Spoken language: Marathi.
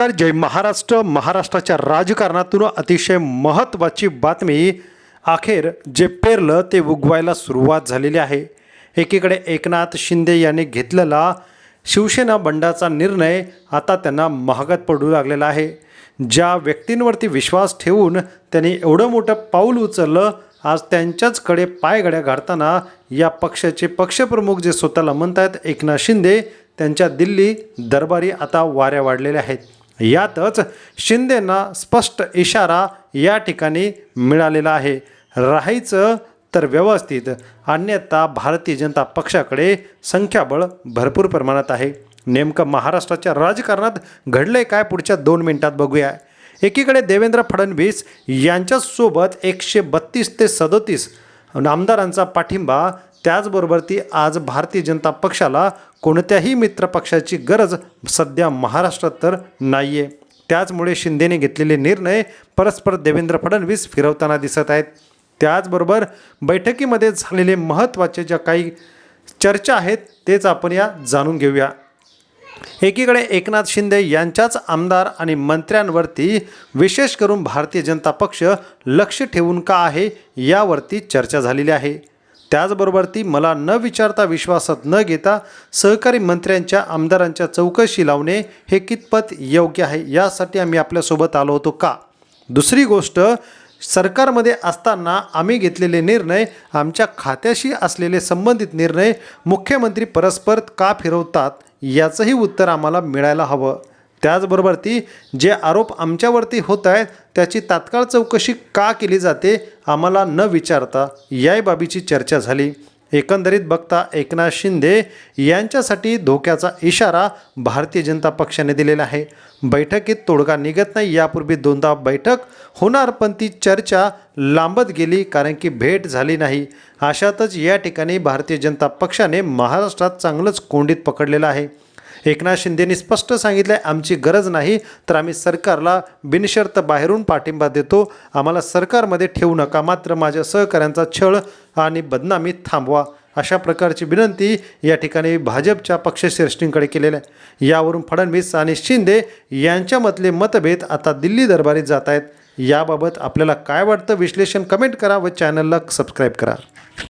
तर जय महाराष्ट्र महाराष्ट्राच्या राजकारणातून अतिशय महत्त्वाची बातमी अखेर जे पेरलं ते उगवायला सुरुवात झालेली आहे. एकीकडे एकनाथ शिंदे यांनी घेतलेला शिवसेना बंडाचा निर्णय आता त्यांना महागात पडू लागलेला आहे. ज्या व्यक्तींवरती विश्वास ठेवून त्यांनी एवढं मोठं पाऊल उचललं आज त्यांच्याचकडे पायगड्या घालताना या पक्षाचे पक्षप्रमुख जे स्वतःला म्हणतात एकनाथ शिंदे त्यांच्या दिल्ली दरबारी आता वाऱ्या वाढलेल्या आहेत. यातच शिंदेंना स्पष्ट इशारा या ठिकाणी मिळालेला आहे. राहायचं तर व्यवस्थित अन्यथा भारतीय जनता पक्षाकडे संख्याबळ भरपूर प्रमाणात आहे. नेमकं महाराष्ट्राच्या राजकारणात घडलंय काय? पुढच्या दोन मिनिटात बघूया. एकीकडे देवेंद्र फडणवीस यांच्यासोबत एकशे बत्तीस ते सदोतीस आमदारांचा पाठिंबा त्याचबरोबर ती आज भारतीय जनता पक्षाला कोणत्याही मित्रपक्षाची गरज सध्या महाराष्ट्रात तर नाही आहे त्याचमुळे शिंदेने घेतलेले निर्णय परस्पर देवेंद्र फडणवीस फिरवताना दिसत आहेत. त्याचबरोबर बैठकीमध्ये झालेले महत्त्वाचे ज्या काही चर्चा आहेत तेच आपण या जाणून घेऊया. एकीकडे एकनाथ शिंदे यांच्याच आमदार आणि मंत्र्यांवरती विशेष करून भारतीय जनता पक्ष लक्ष ठेवून का आहे यावरती चर्चा झालेली आहे. त्याचबरोबर ती मला न विचारता विश्वासात न घेता सहकारी मंत्र्यांच्या आमदारांच्या चौकशी लावणे हे कितपत योग्य आहे? यासाठी आम्ही आपल्यासोबत आलो होतो का? दुसरी गोष्ट सरकारमध्ये असताना आम्ही घेतलेले निर्णय आमच्या खात्याशी असलेले संबंधित निर्णय मुख्यमंत्री परस्पर का फिरवतात? याचंही उत्तर आम्हाला मिळायला हवं. त्याचबरोबर ती जे आरोप आमच्यावरती होत आहेत त्याची तात्काळ चौकशी का केली जाते आम्हाला न विचारता याही बाबीची चर्चा झाली. एकंदरीत बघता एकनाथ शिंदे यांच्यासाठी धोक्याचा इशारा भारतीय जनता पक्षाने दिलेला आहे. बैठकीत तोडगा निघत नाही यापूर्वी दोनदा बैठक होणार पण ती चर्चा लांबत गेली कारण की भेट झाली नाही. अशातच या ठिकाणी भारतीय जनता पक्षाने महाराष्ट्रात चांगलंच कोंडीत पकडलेलं आहे. एकनाथ शिंदेंनी स्पष्ट सांगितलं आहे आमची गरज नाही तर आम्ही सरकारला बिनशर्त बाहेरून पाठिंबा देतो. आम्हाला सरकारमध्ये ठेवू नका. मात्र माझ्या सहकाऱ्यांचा छळ आणि बदनामी थांबवा. अशा प्रकारची विनंती या ठिकाणी भाजपच्या पक्षश्रेष्ठींकडे केलेल्या आहे. यावरून फडणवीस आणि शिंदे यांच्यामधले मतभेद आता दिल्ली दरबारीत जात आहेत. याबाबत आपल्याला काय वाटतं? विश्लेषण कमेंट करा व चॅनलला सबस्क्राईब करा.